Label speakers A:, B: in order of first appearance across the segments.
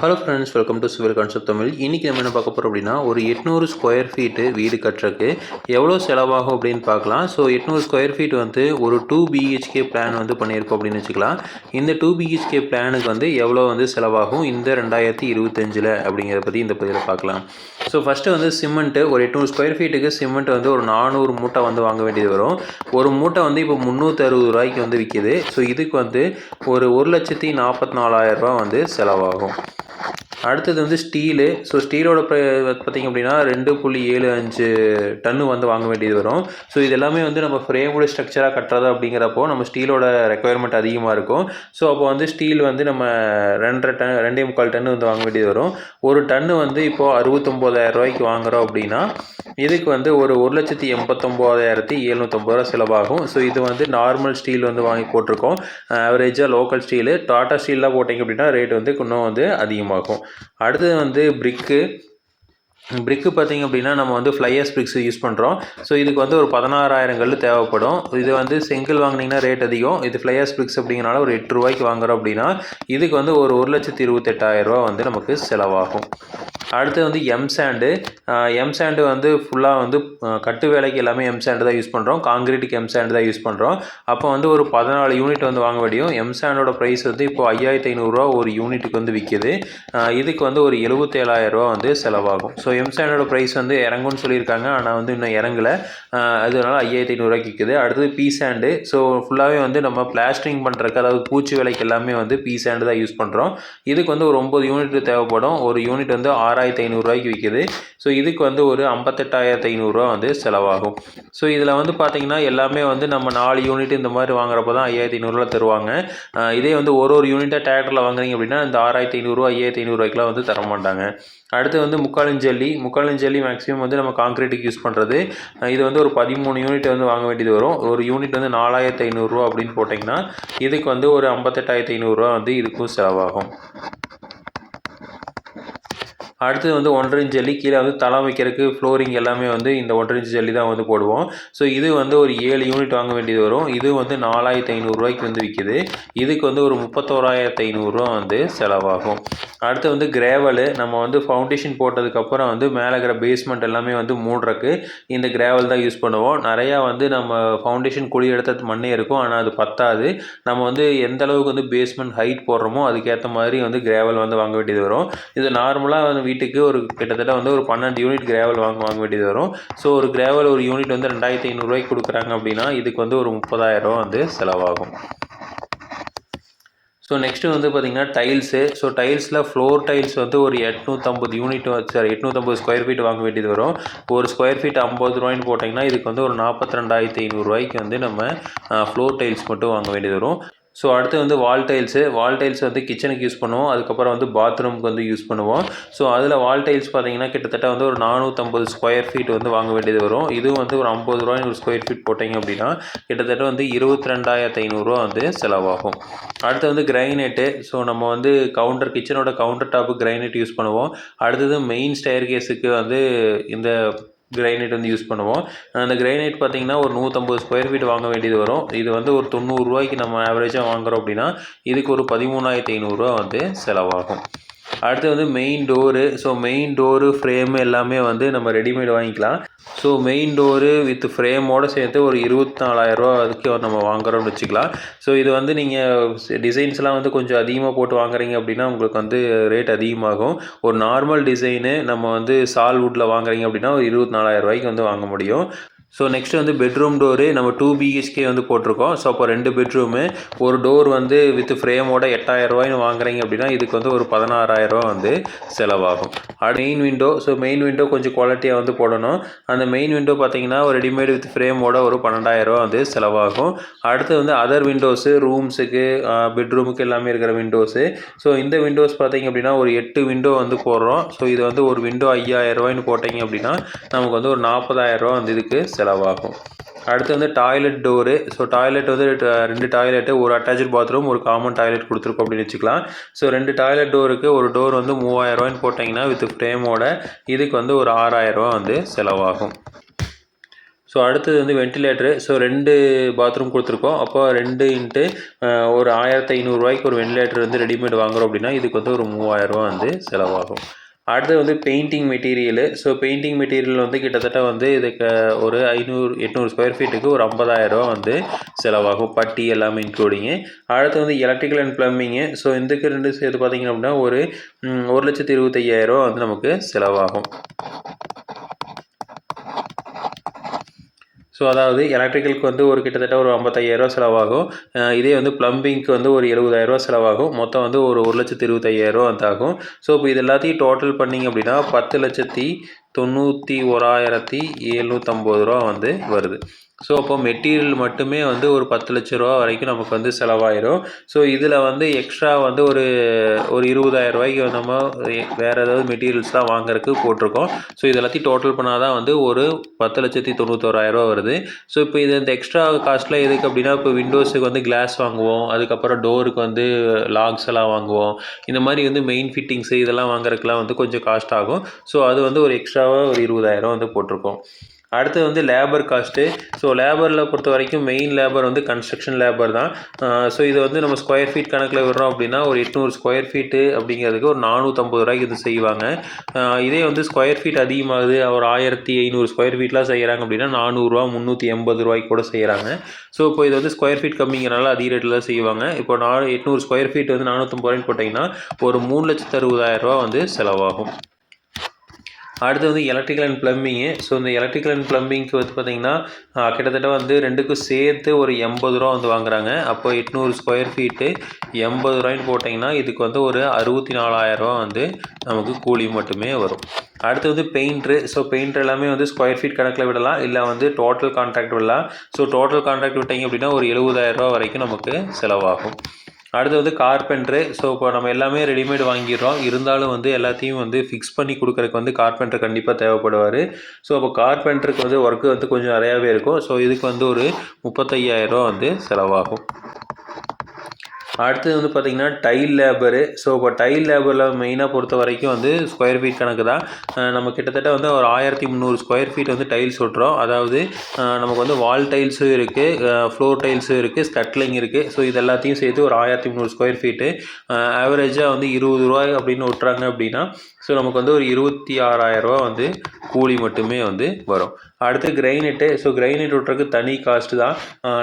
A: Hello friends welcome to civil concept Tamil இன்றைக்கி நம்ம என்ன பார்க்க போகிறோம் அப்படின்னா ஒரு எட்நூறு ஸ்கொயர் ஃபீட்டு வீடு கட்டுறக்கு எவ்வளோ செலவாகும் அப்படின்னு பார்க்கலாம். ஸோ எட்நூறு ஸ்கொயர் ஃபீட் வந்து ஒரு டூ பிஹெச்கே பிளான் வந்து பண்ணியிருக்கோம் அப்படின்னு வச்சுக்கலாம். இந்த டூ பிஹெச்கே பிளானுக்கு வந்து எவ்வளோ வந்து செலவாகும்? இந்த ரெண்டாயிரத்தி இருபத்தஞ்சில் அப்படிங்கிறத பற்றி இந்த பதிவில் பார்க்கலாம். ஸோ ஃபஸ்ட்டு வந்து சிமெண்ட்டு ஒரு எட்நூறு ஸ்கொயர் ஃபீட்டுக்கு சிமெண்ட் வந்து ஒரு நானூறு மூட்டை வந்து வாங்க வேண்டியது வரும். ஒரு மூட்டை வந்து இப்போ முந்நூற்றறுபது ரூபாய்க்கு வந்து விற்கிது ஸோ இதுக்கு வந்து ஒரு ஒரு லட்சத்தி நாற்பத்தி நாலாயிரம் ரூபாய் வந்து செலவாகும். அடுத்தது வந்து ஸ்டீலு. ஸோ ஸ்டீலோட பார்த்திங்க அப்படின்னா ரெண்டு புள்ளி ஏழு அஞ்சு டன்னு வந்து வாங்க வேண்டியது வரும். ஸோ இது எல்லாமே வந்து நம்ம ஃப்ரேமோட ஸ்ட்ரக்சராக கட்டுறது அப்படிங்கிறப்போ நம்ம ஸ்டீலோட ரெக்குயர்மெண்ட் அதிகமாக இருக்கும். ஸோ அப்போ வந்து ஸ்டீல் வந்து நம்ம ரெண்டரை டன் ரெண்டே முக்கால் டன்னு வந்து வாங்க வேண்டியது வரும். ஒரு டன்னு வந்து இப்போது அறுபத்தொம்போதாயிரம் ரூபாய்க்கு வாங்குகிறோம் அப்படின்னா இதுக்கு வந்து ஒரு ஒரு லட்சத்தி எண்பத்தொம்போதாயிரத்தி எழுநூற்றம்பது ரூபா செலவாகும். ஸோ இது வந்து நார்மல் ஸ்டீல் வந்து வாங்கி போட்டிருக்கோம். ஆவரேஜாக லோக்கல் ஸ்டீலு டாட்டா ஸ்டீல்லாம் போட்டிங்க அப்படின்னா ரேட் வந்து இன்னும் வந்து அதிகமாகும். அடுத்தது வந்து பிரிக்கு பிரிக்கு பார்த்திங்க அப்படின்னா நம்ம வந்து ஃப்ளையர்ஸ் பிரிக்ஸ் யூஸ் பண்ணுறோம் ஸோ இதுக்கு வந்து ஒரு பதினாறாயிரம் கல் தேவைப்படும். இது வந்து செங்கல் வாங்கினீங்கன்னா ரேட் அதிகம். இது ஃப்ளையர்ஸ் பிரிக்ஸ் அப்படிங்கிறனால ஒரு எட்டு ரூபாய்க்கு வாங்குறோம் அப்படின்னா இதுக்கு வந்து ஒரு ஒரு லட்சத்தி இருபத்தெட்டாயிரரூபா வந்து நமக்கு செலவாகும். அடுத்து வந்து எம் சாண்டு எம் சாண்டு வந்து ஃபுல்லாக வந்து கட்டு வேலைக்கு எல்லாமே எம் சாண்டு தான் யூஸ் பண்ணுறோம் காங்கிரீட்டுக்கு எம் சாண்டு தான் யூஸ் பண்ணுறோம் அப்போ வந்து ஒரு பதினாலு யூனிட் வந்து வாங்க முடியும். எம் சாண்டோட ப்ரைஸ் வந்து இப்போ ஐயாயிரத்தி ஐநூறுரூவா ஒரு யூனிட்டுக்கு வந்து விற்கிது இதுக்கு வந்து ஒரு எழுபத்தேழாயிரரூவா வந்து செலவாகும். ஸோ எம் சாண்டோட ப்ரைஸ் வந்து இறங்கும்னு சொல்லியிருக்காங்க. ஆனால் வந்து இன்னும் இறங்கலை. அதனால ஐயாயிரத்தி ஐநூறுரூவாய்க்கு விற்கிது அடுத்தது பி சாண்டு ஸோ ஃபுல்லாகவே வந்து நம்ம பிளாஸ்டரிங் பண்ணுறக்கு அதாவது பூச்சி வேலைக்கு எல்லாமே வந்து பி சாண்டு தான் யூஸ் பண்ணுறோம் இதுக்கு வந்து ஒரு ஒம்பது யூனிட் தேவைப்படும். ஒரு யூனிட் வந்து ஆறாயிரத்தி ஐநூறுரூவாய்க்கு விற்கிது ஸோ இதுக்கு வந்து ஒரு ஐம்பத்தெட்டாயிரத்து ஐநூறுரூவா வந்து செலவாகும். ஸோ இதில் வந்து பார்த்திங்கன்னா எல்லாமே வந்து நம்ம நாலு யூனிட் இந்த மாதிரி வாங்குறப்ப தான் ஐயாயிரத்தி ஐநூறுரூவா தருவாங்க. இதே வந்து ஒரு ஒரு யூனிட்டாக டிராக்டரில் வாங்குறீங்க அப்படின்னா இந்த ஆறாயிரத்தி ஐநூறுரூவா ஐயாயிரத்தி ஐநூறுரூவாய்க்குலாம் வந்து தர மாட்டாங்க. அடுத்து வந்து முக்காலஞ்சல்லி முக்காலஞ்சல்லி மேக்ஸிமம் வந்து நம்ம காங்கிரீட்டுக்கு யூஸ் பண்ணுறது இது வந்து ஒரு பதிமூணு யூனிட் வந்து வாங்க வேண்டியது வரும். ஒரு யூனிட் வந்து நாலாயிரத்து ஐநூறுரூவா அப்படின்னு போட்டிங்கன்னா இதுக்கு வந்து ஒரு ஐம்பத்தெட்டாயிரத்து ஐநூறுரூவா வந்து இதுக்கும் செலவாகும். அடுத்தது வந்து ஒன்றரை இன்ச் ஜல்லி கீழே வந்து தளம் வைக்கிறதுக்கு ஃப்ளோரிங் எல்லாமே வந்து இந்த ஒன்றரை இன்ச் ஜல்லி தான் வந்து போடுவோம். ஸோ இது வந்து ஒரு ஏழு யூனிட் வாங்க வேண்டியது வரும். இது வந்து நாலாயிரத்து ஐநூறுரூவாய்க்கு வந்து விற்கிது இதுக்கு வந்து ஒரு முப்பத்தோராயிரத்து ஐநூறுரூவா வந்து செலவாகும். அடுத்து வந்து கிரேவலு நம்ம வந்து ஃபவுண்டேஷன் போட்டதுக்கப்புறம் வந்து மேலே இருக்கிற பேஸ்மெண்ட் எல்லாமே வந்து மூடுறக்கு இந்த கிராவல் தான் யூஸ் பண்ணுவோம். நிறையா வந்து நம்ம ஃபவுண்டேஷன் குழி எடுத்த மண்ணே இருக்கும். ஆனால் அது பத்தாது. நம்ம வந்து எந்த அளவுக்கு வந்து பேஸ்மெண்ட் ஹைட் போடுறோமோ அதுக்கேற்ற மாதிரி வந்து கிரேவல் வந்து வாங்க வேண்டியது வரும். இது நார்மலாக வந்து வீட்டுக்கு ஒரு கிட்டத்தட்ட வந்து ஒரு பன்னெண்டு யூனிட் கிரேவல் வாங்க வாங்க வேண்டியது வரும். ஸோ ஒரு கிராவல் ஒரு யூனிட் வந்து ரெண்டாயிரத்தி ஐநூறுரூவாய்க்கு கொடுக்குறாங்க அப்படின்னா இதுக்கு வந்து ஒரு முப்பதாயிரம் வந்து செலவாகும். ஸோ நெக்ஸ்ட்டு வந்து பார்த்திங்கன்னா டைல்ஸு ஸோ டைல்ஸில் ஃப்ளோர் டைல்ஸ் வந்து ஒரு எட்நூற்றம்பது யூனிட் சாரி எட்நூற்றம்பது ஸ்கொயர் ஃபீட் வாங்க வேண்டியது வரும். ஒரு ஸ்கொயர் ஃபீட் ஐம்பது ரூபாய்னு போட்டிங்கன்னா இதுக்கு வந்து ஒரு நாற்பத்தி ரெண்டாயிரத்தி ஐநூறுரூவாய்க்கு வந்து நம்ம ஃப்ளோர் டைல்ஸ் மட்டும் வாங்க வேண்டியது வரும். ஸோ அடுத்து வந்து வால் டைல்ஸு வால் டைல்ஸ் வந்து கிச்சனுக்கு யூஸ் பண்ணுவோம். அதுக்கப்புறம் வந்து பாத்ரூமுக்கு வந்து யூஸ் பண்ணுவோம். ஸோ அதில் வால் டைல்ஸ் பார்த்தீங்கன்னா கிட்டத்தட்ட வந்து ஒரு நானூற்றம்பது ஸ்கொயர் ஃபீட் வந்து வாங்க வேண்டியது வரும். இதுவும் வந்து ஒரு ஐம்பது ரூபாய் ஒரு ஸ்கொயர் ஃபீட் போட்டிங்க அப்படின்னா கிட்டத்தட்ட வந்து இருபத்தி ரெண்டாயிரத்து ஐநூறுரூவா வந்து செலவாகும். அடுத்து வந்து கிரைனேட்டு ஸோ நம்ம வந்து கவுண்டர் கிச்சனோட கவுண்டர் டாப்பு கிரைனேட் யூஸ் பண்ணுவோம். அடுத்தது மெயின் ஸ்டயர் கேஸுக்கு வந்து இந்த கிரைனைட் வந்து யூஸ் பண்ணுவோம். அந்த கிரைனைட் பார்த்திங்கன்னா ஒரு நூற்றம்பது ஸ்கொயர் ஃபீட் வாங்க வேண்டியது வரும். இது வந்து ஒரு தொண்ணூறுரூவாய்க்கு நம்ம ஆவரேஜாக வாங்குகிறோம் அப்படின்னா இதுக்கு ஒரு பதிமூணாயிரத்தி ஐநூறுரூவா வந்து செலவாகும். அடுத்து வந்து main door so main door frame எல்லாமே வந்து நம்ம ரெடிமேட் வாங்கிக்கலாம். ஸோ மெயின் டோரு வித் ஃப்ரேமோடு சேர்த்து ஒரு இருபத்தி நாலாயிரரூவா அதுக்கு நம்ம வாங்குறோம்னு வச்சுக்கலாம். ஸோ இது வந்து நீங்கள் டிசைன்ஸ்லாம் வந்து கொஞ்சம் அதிகமாக போட்டு வாங்குறீங்க அப்படின்னா உங்களுக்கு வந்து ரேட் அதிகமாகும். ஒரு நார்மல் டிசைனு நம்ம வந்து சால் வுட்டில் வாங்குறீங்க அப்படின்னா ஒரு இருபத்தி நாலாயிரரூவாய்க்கு வந்து வாங்க முடியும். ஸோ நெக்ஸ்ட்டு வந்து பெட்ரூம் டோரு நம்ம டூ பிஹெச்கே வந்து போட்டிருக்கோம். ஸோ அப்போ ரெண்டு பெட்ரூமு ஒரு டோர் வந்து வித் ஃப்ரேமோட எட்டாயிரம் வாங்குறீங்க அப்படின்னா இதுக்கு வந்து ஒரு பதினாறாயிரரூவா வந்து செலவாகும். அது main window so main window கொஞ்சம் குவாலிட்டியாக வந்து போடணும். அந்த மெயின் விண்டோ பார்த்தீங்கன்னா ஒரு ரெடிமேட் வித் ஃப்ரேமோட ஒரு பன்னெண்டாயிரரூவா வந்து செலவாகும். அடுத்து வந்து அதர் விண்டோஸு ரூம்ஸுக்கு பெட்ரூமுக்கு எல்லாமே இருக்கிற விண்டோஸு ஸோ இந்த விண்டோஸ் பார்த்தீங்க அப்படின்னா ஒரு எட்டு விண்டோ வந்து போடுறோம். ஸோ இது வந்து ஒரு விண்டோ ஐயாயிரம் ரூபாய்னு போட்டிங்க அப்படின்னா நமக்கு வந்து ஒரு நாற்பதாயிரரூவா வந்து இதுக்கு செலவாகும். அடுத்து வந்து டாய்லெட் டோரு ஸோ டாய்லெட் வந்து ரெண்டு டாய்லெட்டு ஒரு அட்டாச்சு பாத்ரூம் ஒரு காமன் டாய்லெட் கொடுத்துருக்கோம் அப்படின்னு வச்சுக்கலாம். ஸோ ரெண்டு டாய்லெட் டோருக்கு ஒரு டோர் வந்து மூவாயிரரூவான்னு போட்டிங்கன்னா வித் ஃப்ரேமோட இதுக்கு வந்து ஒரு ஆறாயிரரூவா வந்து செலவாகும். ஸோ அடுத்தது வந்து வென்டிலேட்டரு ஸோ ரெண்டு பாத்ரூம் கொடுத்துருக்கோம். அப்போ ரெண்டு இன்ட்டு ஒரு ஆயிரத்தி ஐநூறுரூவாய்க்கு ஒரு வென்டிலேட்டர் வந்து ரெடிமேட் வாங்குறோம் அப்படின்னா இதுக்கு வந்து ஒரு மூவாயிரரூவா வந்து செலவாகும். அடுத்து வந்து painting material so painting material வந்து கிட்டத்தட்ட வந்து இதுக்கு ஒரு ஐநூறு எட்நூறு ஸ்கொயர் ஃபீட்டுக்கு ஒரு ஐம்பதாயிரரூவா வந்து செலவாகும். பட்டி எல்லாமே இன்க்ளூடிங்கு அடுத்து வந்து எலக்ட்ரிக்கல் அண்ட் ப்ளம்பிங்கு ஸோ இதுக்கு ரெண்டு சேர்த்து பார்த்தீங்க அப்படின்னா ஒரு ஒரு ஒரு லட்சத்தி இருபத்தையாயிரரூவா வந்து நமக்கு செலவாகும். ஸோ அதாவது எலக்ட்ரிக்கலுக்கு வந்து ஒரு கிட்டத்தட்ட ஒரு ஐம்பத்தையாயிரரூவா செலவாகும். இதே வந்து ப்ளம்பிங்க்கு வந்து ஒரு எழுபதாயிரரூவா செலவாகும். மொத்தம் வந்து ஒரு ஒரு லட்சத்தி இருபத்தையாயிரரூவா வந்து ஆகும். ஸோ இப்போ இது எல்லாத்தையும் டோட்டல் பண்ணிங்க அப்படின்னா பத்து லட்சத்தி தொண்ணூற்றி ஓராயிரத்தி எழுநூற்றம்பது ரூபா வந்து வருது. ஸோ அப்போ மெட்டீரியல் மட்டுமே வந்து ஒரு பத்து லட்ச ரூபா வரைக்கும் நமக்கு வந்து செலவாயிரும். ஸோ இதில் வந்து எக்ஸ்ட்ரா வந்து ஒரு ஒரு இருபதாயிரம் ரூபாய்க்கு நம்ம வேறு ஏதாவது மெட்டீரியல்ஸ்லாம் வாங்குறதுக்கு போட்டிருக்கோம். ஸோ இது எல்லாத்தையும் டோட்டல் பண்ணால் தான் வந்து ஒரு பத்து லட்சத்தி தொண்ணூத்தோராயிரரூவா வருது. ஸோ இப்போ இது இந்த எக்ஸ்ட்ரா காஸ்ட்டில் எதுக்கு அப்படின்னா இப்போ விண்டோஸுக்கு வந்து கிளாஸ் வாங்குவோம். அதுக்கப்புறம் டோருக்கு வந்து லாக்ஸ் எல்லாம் வாங்குவோம். இந்த மாதிரி வந்து மெயின் ஃபிட்டிங்ஸு இதெல்லாம் வாங்குறதுக்குலாம் வந்து கொஞ்சம் காஸ்ட் ஆகும். ஸோ அது வந்து ஒரு எக்ஸ்ட்ரா எக்ஸ்ட்ராவாக ஒரு இருபதாயிரம் வந்து போட்டிருக்கோம். அடுத்து வந்து லேபர் காஸ்ட்டு ஸோ லேபரில் பொறுத்த வரைக்கும் மெயின் லேபர் வந்து கன்ஸ்ட்ரக்ஷன் லேபர் தான். ஸோ இது வந்து நம்ம ஸ்கொயர் ஃபீட் கணக்கில் விடுறோம் அப்படின்னா ஒரு எட்நூறு ஸ்கொயர் ஃபீட்டு அப்படிங்கிறதுக்கு ஒரு நானூற்றம்பது ரூபாய்க்கு இது செய்வாங்க. இதே வந்து ஸ்கொயர் ஃபீட் அதிகமாகுது. ஒரு ஆயிரத்தி ஐநூறு ஸ்கொயர் ஃபீட்லாம் செய்கிறாங்க அப்படின்னா நானூறுரூவா முந்நூற்றி எண்பது ரூபாய்க்கு கூட செய்கிறாங்க ஸோ இப்போ இது வந்து ஸ்கொயர் ஃபீட் கம்மிங்கிறனால அதிக ரேட்டில் தான் செய்வாங்க. இப்போ நான் எட்நூறு ஸ்கொயர் ஃபீட் வந்து நானூற்றம்பது ரூபாய்க்கு போட்டிங்கன்னா ஒரு மூணு லட்சத்து அறுபதாயிரரூவா வந்து செலவாகும். அடுத்து வந்து எலக்ட்ரிக்கல் அண்ட் ப்ளம்பிங்கு ஸோ இந்த எலக்ட்ரிக்கல் அண்ட் ப்ளம்பிங்க்கு வந்து பார்த்திங்கன்னா கிட்டத்தட்ட வந்து ரெண்டுக்கும் சேர்த்து ஒரு எண்பது ரூபா வந்து வாங்குறாங்க. அப்போ எட்நூறு ஸ்கொயர் ஃபீட்டு எண்பது ரூபாய்ன்னு போட்டிங்கன்னா இதுக்கு வந்து ஒரு அறுபத்தி நாலாயிரரூவா வந்து நமக்கு கூலி மட்டுமே வரும். அடுத்து வந்து பெயிண்ட்ரு ஸோ பெயிண்ட்ரு எல்லாமே வந்து ஸ்கொயர் ஃபீட் கணக்கில் விடலாம். இல்லை வந்து டோட்டல் கான்ட்ராக்ட் விடலாம். ஸோ டோட்டல் கான்ட்ராக்ட் விட்டீங்க அப்படின்னா ஒரு எழுபதாயிரரூவா வரைக்கும் நமக்கு செலவாகும். அடுத்து வந்து கார்பென்ட்ரு ஸோ இப்போ நம்ம எல்லாமே ரெடிமேட் வாங்கிடுறோம். இருந்தாலும் வந்து எல்லாத்தையும் வந்து ஃபிக்ஸ் பண்ணி கொடுக்குறதுக்கு வந்து கார்பெண்டர் கண்டிப்பாக தேவைப்படுவார். ஸோ அப்போ கார்பெண்டருக்கு வந்து ஒர்க்கு வந்து கொஞ்சம் நிறையாவே இருக்கும். ஸோ இதுக்கு வந்து ஒரு 35000 ரூபா வந்து செலவாகும். அடுத்தது வந்து பார்த்திங்கன்னா டைல் லேபரு ஸோ இப்போ டைல் லேபரில் மெயினாக பொறுத்த வரைக்கும் வந்து ஸ்கொயர் ஃபீட் கணக்கு தான். நம்ம கிட்டத்தட்ட வந்து ஒரு ஆயிரத்தி முந்நூறு ஸ்கொயர் ஃபீட் வந்து டைல்ஸ் ஒட்டுறோம். அதாவது நமக்கு வந்து வால் டைல்ஸும் இருக்குது ஃப்ளோர் டைல்ஸும் இருக்குது ஸ்கட்லிங் இருக்குது ஸோ இது எல்லாத்தையும் சேர்த்து ஒரு ஆயிரத்தி முந்நூறு ஸ்கொயர் ஃபீட்டு ஆவரேஜாக வந்து இருபது ரூபாய் அப்படின்னு ஒட்டுறாங்க அப்படின்னா ஸோ நமக்கு வந்து ஒரு இருபத்தி ஆறாயிரரூவா வந்து கூலி மட்டுமே வந்து வரும். அடுத்து கிரைனைட்டு ஸோ கிரைனைட் ஓட்டுறதுக்கு தனி காஸ்ட்டு தான்.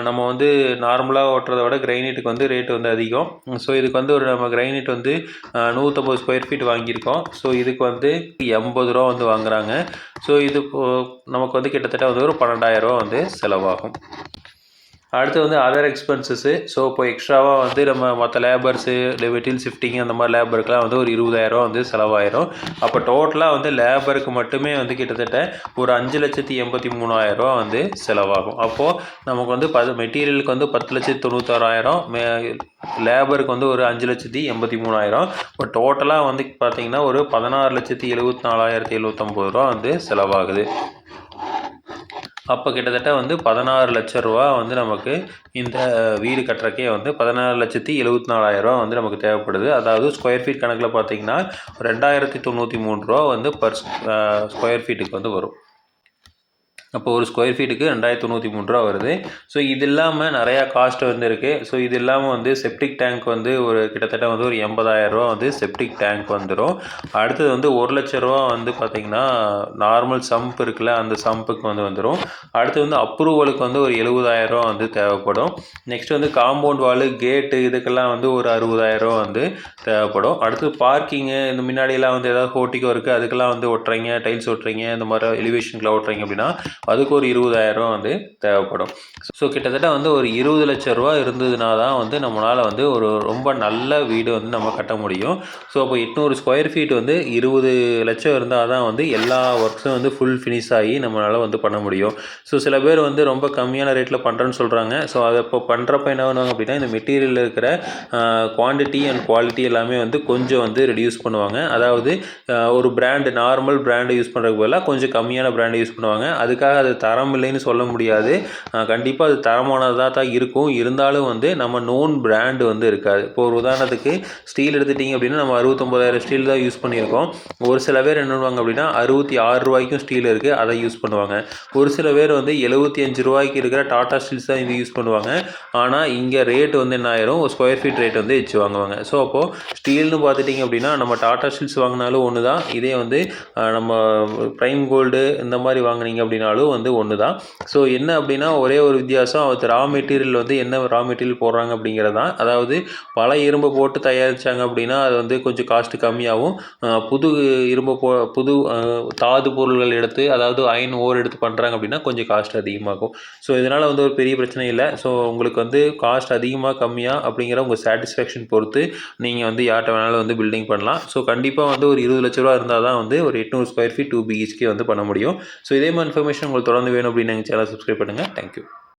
A: நம்ம வந்து நார்மலாக ஓட்டுறத விட கிரைனைட்டுக்கு வந்து ரேட் வந்து அதிகம். ஸோ இதுக்கு வந்து ஒரு நம்ம கிரைனைட் வந்து நூற்றம்பது ஸ்கொயர் ஃபீட் வாங்கியிருக்கோம். ஸோ இதுக்கு வந்து எண்பது ரூபா வந்து வாங்குறாங்க. ஸோ இது நமக்கு வந்து கிட்டத்தட்ட வந்து ஒரு பன்னெண்டாயிரரூவா வந்து செலவாகும். அடுத்து வந்து அதர் எக்ஸ்பென்சஸ்ஸு ஸோ இப்போ எக்ஸ்ட்ராவாக வந்து நம்ம மற்ற லேபர்ஸு இல்லை மெட்டீரியல் ஷிஃப்டிங் அந்த மாதிரி லேபருக்குலாம் வந்து ஒரு இருபதாயிரம் வந்து செலவாயிரும். அப்போ டோட்டலாக வந்து லேபருக்கு மட்டுமே வந்து கிட்டத்தட்ட ஒரு அஞ்சு லட்சத்தி எண்பத்தி மூணாயிரரூவா வந்து செலவாகும். அப்போது நமக்கு வந்து பது மெட்டீரியலுக்கு வந்து பத்து லட்சத்தி தொண்ணூத்தாறாயிரம் மே லேபருக்கு வந்து ஒரு அஞ்சு லட்சத்தி எண்பத்தி மூணாயிரம். இப்போ டோட்டலாக வந்து பார்த்தீங்கன்னா ஒரு பதினாறு லட்சத்தி எழுபத்தி நாலாயிரத்தி எழுபத்தொம்போது ரூபா வந்து செலவாகுது. அப்போ கிட்டத்தட்ட வந்து பதினாறு லட்ச ரூபா வந்து நமக்கு இந்த வீடு கட்டுறக்கே வந்து பதினாறு லட்சத்தி எழுபத்தி நாலாயிரரூவா வந்து நமக்கு தேவைப்படுது. அதாவது ஸ்கொயர் ஃபீட் கணக்கில் பார்த்தீங்கன்னா ரெண்டாயிரத்தி தொண்ணூற்றி மூணு ரூபா வந்து பர் ஸ்கொயர் ஃபீட்டுக்கு வந்து வரும். அப்போ ஒரு ஸ்கொயர் ஃபீட்டுக்கு ரெண்டாயிரத்தி தொண்ணூற்றி மூணு ரூபா வருது. ஸோ இது இல்லாமல் நிறையா காஸ்ட் வந்து இருக்குது ஸோ இது இல்லாமல் வந்து செப்டிக் டேங்க் வந்து ஒரு கிட்டத்தட்ட வந்து ஒரு எண்பதாயிரரூவா வந்து செப்டிக் டேங்க் வந்துடும் அடுத்தது வந்து ஒரு லட்ச ரூபா வந்து பார்த்திங்கன்னா நார்மல் சம்ப் இருக்குல்ல அந்த சம்புக்கு வந்து வந்துடும் அடுத்து வந்து அப்ரூவலுக்கு வந்து ஒரு எழுபதாயிரரூவா வந்து தேவைப்படும். நெக்ஸ்ட் வந்து காம்பவுண்ட் வாலு கேட்டு இதுக்கெல்லாம் வந்து ஒரு அறுபதாயிரரூவா வந்து தேவைப்படும். அடுத்து பார்க்கிங்கு இந்த முன்னாடியெல்லாம் வந்து ஏதாவது ஹோட்டிக்கோ இருக்குது அதுக்கெல்லாம் வந்து ஒட்டுறீங்க டைல்ஸ் ஒட்டுறீங்க இந்த மாதிரி எலிவேஷனுக்குலாம் ஒட்டுறீங்க அப்படின்னா அதுக்கு ஒரு இருபதாயிரம் வந்து தேவைப்படும். ஸோ கிட்டத்தட்ட வந்து ஒரு இருபது லட்ச ரூபா இருந்ததுனா தான் வந்து நம்மளால் வந்து ஒரு ரொம்ப நல்ல வீடு வந்து நம்ம கட்ட முடியும். ஸோ அப்போ எட்நூறு ஸ்கொயர் ஃபீட் வந்து இருபது லட்சம் இருந்தால் தான் வந்து எல்லா ஒர்க்ஸும் வந்து ஃபுல் ஃபினிஷ் ஆகி நம்மளால் வந்து பண்ண முடியும். ஸோ சில பேர் வந்து ரொம்ப கம்மியான ரேட்டில் பண்ணுறேன்னு சொல்கிறாங்க ஸோ அதை இப்போ பண்ணுறப்ப என்ன பண்ணுவாங்க அப்படின்னா இந்த மெட்டீரியலில் இருக்கிற குவான்டிட்டி அண்ட் குவாலிட்டி எல்லாமே வந்து கொஞ்சம் வந்து ரெடியூஸ் பண்ணுவாங்க. அதாவது ஒரு பிராண்டு நார்மல் பிராண்டு யூஸ் பண்ணுறதுக்கு பதிலாக கொஞ்சம் கம்மியான பிராண்டு யூஸ் பண்ணுவாங்க. அதுக்காக அது தரம் இல்லைன்னு சொல்ல முடியாது. கண்டிப்பாக அது தரமானதாக தான் இருக்கும். இருந்தாலும் வந்து நம்ம நோன் பிராண்டு வந்து இருக்காது. இப்போ ஒரு உதாரணத்துக்கு ஸ்டீல் எடுத்துட்டிங்க அப்படின்னா நம்ம அறுபத்தொம்பதாயிரம் ஸ்டீல் தான் யூஸ் பண்ணியிருக்கோம். ஒரு சில பேர் என்ன பண்ணுவாங்க அப்படின்னா அறுபத்தி ஆறு ரூபாய்க்கும் ஸ்டீல் இருக்குது அதை யூஸ் பண்ணுவாங்க. ஒரு சில பேர் வந்து எழுபத்தி அஞ்சு ரூபாய்க்கு இருக்கிற டாடா ஸ்டீல்ஸ் தான் இது யூஸ் பண்ணுவாங்க. ஆனால் இங்கே ரேட் வந்து என்ன ஆயிரும்? ஒரு ஸ்கொயர் ஃபீட் ரேட் வந்து வச்சு வாங்குவாங்க. ஸோ அப்போது ஸ்டீல்னு பார்த்துட்டிங்க அப்படின்னா நம்ம டாடா ஸ்டீல்ஸ் வாங்கினாலும் ஒன்று தான் இதே வந்து நம்ம ப்ரைம் கோல்டு இந்த மாதிரி வாங்குனீங்க அப்படின்னாலும் வந்து ஒன்று தான் ஸோ என்ன அப்படின்னா ஒரே ஒரு வித்தியாசம் அது ரா மெட்டீரியல் வந்து என்ன ரா மெட்டீரியல் போடுறாங்க அப்படிங்கிறது தான் அதாவது பல இரும்பை போட்டு தயாரித்தாங்க அப்படின்னா அது வந்து கொஞ்சம் காஸ்ட் கம்மியாகவும் புது இரும்பு போ புது தாது பொருள்கள் எடுத்து அதாவது அயன் ஓர் எடுத்து பண்ணுறாங்க அப்படின்னா கொஞ்சம் காஸ்ட் அதிகமாகும். ஸோ இதனால் வந்து ஒரு பெரிய பிரச்சனை இல்லை. ஸோ உங்களுக்கு வந்து காஸ்ட் அதிகமாக கம்மியாக அப்படிங்கிற உங்கள் சாட்டிஸ்ஃபேக்ஷன் பொறுத்து நீங்கள் வந்து யார்கிட்ட வேணாலும் வந்து பில்டிங் பண்ணலாம். ஸோ கண்டிப்பாக வந்து ஒரு இருபது லட்ச ரூபா இருந்தால் தான் வந்து ஒரு எட்நூறு ஸ்கொயர் ஃபீட் டூ பிஹெச்கே வந்து பண்ண முடியும். ஸோ இதே மாதிரி இன்ஃபர்மேஷன் உங்களுக்கு தொடர்ந்து வேணும் அப்படின்னு எங்கள் சேனல் சப்ஸ்கிரைப் பண்ணுங்கள் தேங்க்யூ